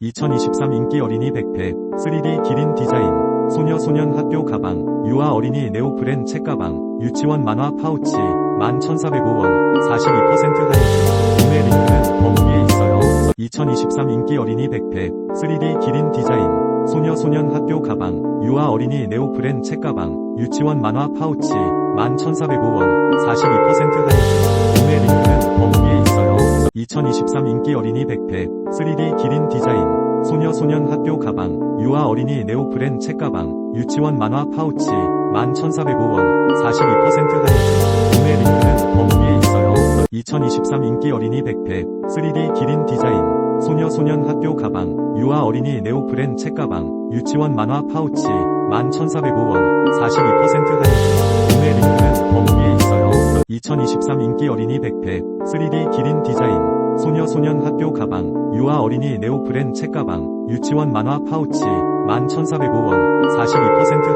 2023 인기 어린이 백팩 3D 기린 디자인 소녀 소년 학교 가방 유아 어린이 네오프렌 책가방 유치원 만화 파우치 11,405원 42% 할인. 중 구매 링크는 더보기에 있어요. 2023 인기 어린이 백팩 3D 기린 디자인 소녀 소년 학교 가방 유아 어린이 네오프렌 책가방 유치원 만화 파우치 11,405원 42% 할인 2023 인기 어린이 백팩 3D 기린 디자인 소녀 소년 학교 가방 유아 어린이 네오프렌 책가방 유치원 만화 파우치 11,405원 42% 할인. 중 구매 링크는 더보기에 있어요. 2023 인기 어린이 백팩 3D 기린 디자인 소녀 소년 학교 가방 유아 어린이 네오프렌 책가방 유치원 만화 파우치 11,405원 42% 할인 2023 인기 어린이 백팩 3D 기린 디자인 소녀 소년 학교 가방 유아 어린이 네오프렌 책가방 유치원 만화 파우치 11,405원 42% 할인